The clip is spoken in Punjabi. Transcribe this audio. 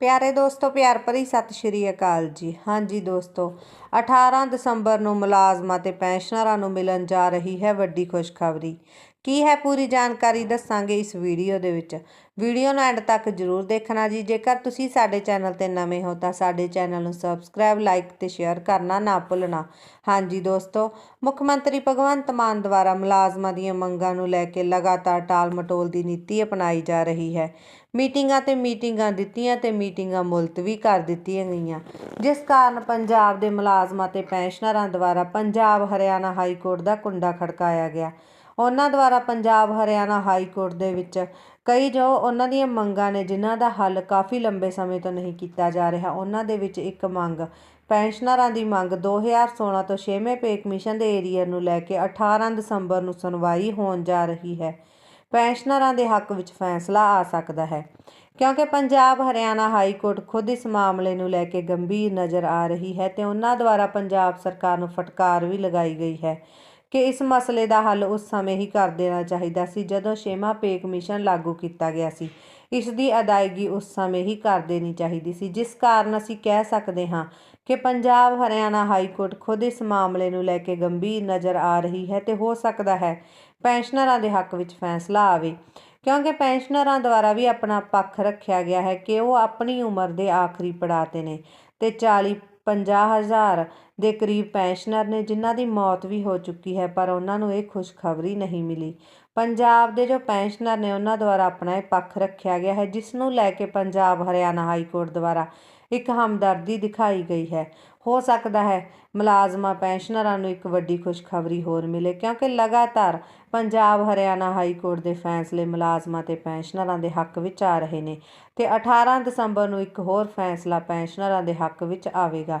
ਪਿਆਰੇ ਦੋਸਤੋ, ਪਿਆਰ ਭਰੀ ਸਤਿ ਸ਼੍ਰੀ ਅਕਾਲ ਜੀ। ਹਾਂਜੀ ਦੋਸਤੋ 18 ਦਸੰਬਰ ਨੂੰ ਮੁਲਾਜ਼ਮਾਂ ਤੇ ਪੈਨਸ਼ਨਰਾਂ ਨੂੰ ਮਿਲਣ ਜਾ ਰਹੀ ਹੈ ਵੱਡੀ ਖੁਸ਼ਖਬਰੀ। ਕੀ ਹੈ ਪੂਰੀ ਜਾਣਕਾਰੀ ਦੱਸਾਂਗੇ ਇਸ ਵੀਡੀਓ ਦੇ ਵਿੱਚ। ਵੀਡੀਓ ਨੂੰ ਐਂਡ ਤੱਕ ਜਰੂਰ ਦੇਖਣਾ ਜੀ। ਜੇਕਰ ਤੁਸੀਂ ਸਾਡੇ ਚੈਨਲ ਤੇ ਨਵੇਂ ਹੋ ਤਾਂ ਸਾਡੇ ਚੈਨਲ ਨੂੰ ਸਬਸਕ੍ਰਾਈਬ, ਲਾਈਕ ਤੇ ਸ਼ੇਅਰ ਕਰਨਾ ਨਾ ਭੁੱਲਣਾ। ਹਾਂਜੀ ਦੋਸਤੋ, ਮੁੱਖ ਮੰਤਰੀ ਭਗਵੰਤ ਮਾਨ ਦੁਆਰਾ ਮੁਲਾਜ਼ਮਾਂ ਦੀਆਂ ਮੰਗਾਂ ਨੂੰ ਲੈ ਕੇ ਲਗਾਤਾਰ ਟਾਲ ਮਟੋਲ ਦੀ ਨੀਤੀ ਅਪਣਾਈ ਜਾ ਰਹੀ ਹੈ। ਮੀਟਿੰਗਾਂ ਤੇ ਮੀਟਿੰਗਾਂ ਦਿੱਤੀਆਂ ਤੇ ਮੀਟਿੰਗਾਂ ਮੁਲਤਵੀ ਕਰ ਦਿੱਤੀਆਂ ਗਈਆਂ। ਜਿਸ ਕਾਰਨ ਪੰਜਾਬ ਦੇ ਮੁਲਾਜ਼ਮਾਂ ਤੇ ਪੈਨਸ਼ਨਰਾਂ ਦੁਆਰਾ ਪੰਜਾਬ ਹਰਿਆਣਾ ਹਾਈ ਕੋਰਟ ਦਾ ਕੁੰਡਾ ਖੜਕਾਇਆ ਗਿਆ। ਉਹਨਾਂ ਦੁਆਰਾ ਪੰਜਾਬ ਹਰਿਆਣਾ ਹਾਈ ਕੋਰਟ ਦੇ ਵਿੱਚ ਕਈ ਜੋ ਉਹਨਾਂ ਦੀਆਂ ਮੰਗਾਂ ਨੇ, ਜਿਨ੍ਹਾਂ ਦਾ ਹੱਲ ਕਾਫੀ ਲੰਬੇ ਸਮੇਂ ਤੋਂ ਨਹੀਂ ਕੀਤਾ ਜਾ ਰਿਹਾ, ਉਹਨਾਂ ਦੇ ਵਿੱਚ ਇੱਕ ਮੰਗ, ਪੈਨਸ਼ਨਰਾਂ ਦੀ ਮੰਗ 2016 ਤੋਂ 6ਵੇਂ ਪੇ ਕਮਿਸ਼ਨ ਦੇ ਏਰੀਆ ਨੂੰ ਲੈ ਕੇ 18 ਦਸੰਬਰ ਨੂੰ ਸੁਣਵਾਈ ਹੋਣ ਜਾ ਰਹੀ ਹੈ। ਪੈਨਸ਼ਨਰਾਂ ਦੇ ਹੱਕ ਵਿੱਚ ਫੈਸਲਾ ਆ ਸਕਦਾ ਹੈ, ਕਿਉਂਕਿ ਪੰਜਾਬ ਹਰਿਆਣਾ ਹਾਈ ਕੋਰਟ ਖੁਦ ਇਸ ਮਾਮਲੇ ਨੂੰ ਲੈ ਕੇ ਗੰਭੀਰ ਨਜ਼ਰ ਆ ਰਹੀ ਹੈ ਤੇ ਉਹਨਾਂ ਦੁਆਰਾ ਪੰਜਾਬ ਸਰਕਾਰ ਨੂੰ ਫਟਕਾਰ ਵੀ ਲਗਾਈ ਗਈ ਹੈ। ਕਿ ਇਸ ਮਸਲੇ ਦਾ ਹੱਲ ਉਸ ਸਮੇਂ ਹੀ ਕਰ ਦੇਣਾ ਚਾਹੀਦਾ ਸੀ, ਜਦੋਂ ਛੇਵਾਂ ਪੇ ਕਮਿਸ਼ਨ ਲਾਗੂ ਕੀਤਾ ਗਿਆ ਸੀ। ਇਸ ਦੀ ਅਦਾਇਗੀ ਉਸ ਸਮੇਂ ਹੀ ਕਰ ਦੇਣੀ ਚਾਹੀਦੀ ਸੀ, ਜਿਸ ਕਾਰਨ ਅਸੀਂ ਕਹਿ ਸਕਦੇ ਹਾਂ ਕਿ ਪੰਜਾਬ ਹਰਿਆਣਾ ਹਾਈ ਕੋਰਟ ਖੁਦ ਇਸ ਮਾਮਲੇ ਨੂੰ ਲੈ ਕੇ ਗੰਭੀਰ ਨਜ਼ਰ ਆ ਰਹੀ ਹੈ ਤੇ ਹੋ ਸਕਦਾ ਹੈ ਪੈਨਸ਼ਨਰਾਂ ਦੇ ਹੱਕ ਵਿੱਚ ਫੈਸਲਾ ਆਵੇ, ਕਿਉਂਕਿ ਪੈਨਸ਼ਨਰਾਂ ਦੁਆਰਾ ਵੀ ਆਪਣਾ ਪੱਖ ਰੱਖਿਆ ਗਿਆ ਹੈ ਕਿ ਉਹ ਆਪਣੀ ਉਮਰ ਦੇ ਆਖਰੀ ਪੜਾਅ ਤੇ ਨੇ ਤੇ 40 50 ਹਜ਼ਾਰ ਦੇ ਕਰੀਬ ਪੈਨਸ਼ਨਰ ਨੇ, ਜਿਨ੍ਹਾਂ ਦੀ ਮੌਤ ਵੀ ਹੋ ਚੁੱਕੀ ਹੈ, ਪਰ ਉਹਨਾਂ ਨੂੰ ਇਹ ਖੁਸ਼ਖਬਰੀ ਨਹੀਂ ਮਿਲੀ। ਪੰਜਾਬ ਦੇ ਜੋ ਪੈਨਸ਼ਨਰ ਨੇ, ਉਹਨਾਂ ਦੁਆਰਾ ਆਪਣਾ ਇਹ ਪੱਖ ਰੱਖਿਆ ਗਿਆ ਹੈ, ਜਿਸ ਨੂੰ ਲੈ ਕੇ ਪੰਜਾਬ ਹਰਿਆਣਾ ਹਾਈ ਕੋਰਟ ਦੁਆਰਾ ਇੱਕ ਹਮਦਰਦੀ ਦਿਖਾਈ ਗਈ ਹੈ। ਹੋ ਸਕਦਾ ਹੈ ਮੁਲਾਜ਼ਮਾਂ ਪੈਨਸ਼ਨਰਾਂ ਨੂੰ ਇੱਕ ਵੱਡੀ ਖੁਸ਼ਖਬਰੀ ਹੋਰ ਮਿਲੇ, ਕਿਉਂਕਿ ਲਗਾਤਾਰ ਪੰਜਾਬ ਹਰਿਆਣਾ ਹਾਈ ਕੋਰਟ ਦੇ ਫੈਸਲੇ ਮੁਲਾਜ਼ਮਾਂ ਤੇ ਪੈਨਸ਼ਨਰਾਂ ਦੇ ਹੱਕ ਵਿੱਚ ਆ ਰਹੇ ਨੇ ਤੇ 18 ਦਸੰਬਰ ਨੂੰ ਇੱਕ ਹੋਰ ਫੈਸਲਾ ਪੈਨਸ਼ਨਰਾਂ ਦੇ ਹੱਕ ਵਿੱਚ ਆਵੇਗਾ।